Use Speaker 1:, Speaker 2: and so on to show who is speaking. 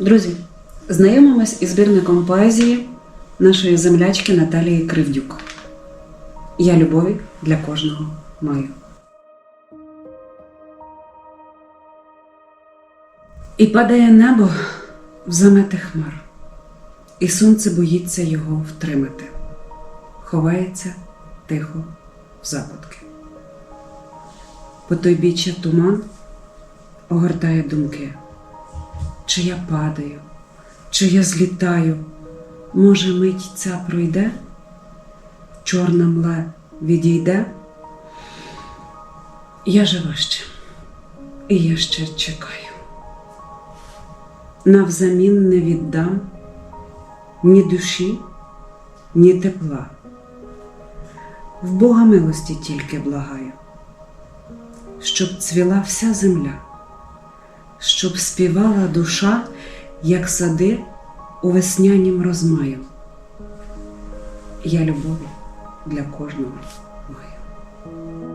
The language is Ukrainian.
Speaker 1: Друзі, знайомимось із збірником поезії нашої землячки Наталії Кривдюк. Я любові для кожного маю. І падає небо в замети хмар, і сонце боїться його втримати, ховається тихо в западки. По той біччя туман огортає думки, чи я падаю, чи я злітаю, може, мить ця пройде, чорна мле відійде. Я жива ще, і я ще чекаю. Навзамін не віддам ні душі, ні тепла. В Бога милості тільки благаю, щоб цвіла вся земля, щоб співала душа, як сади у веснянім розмаю. Я любові для кожного маю.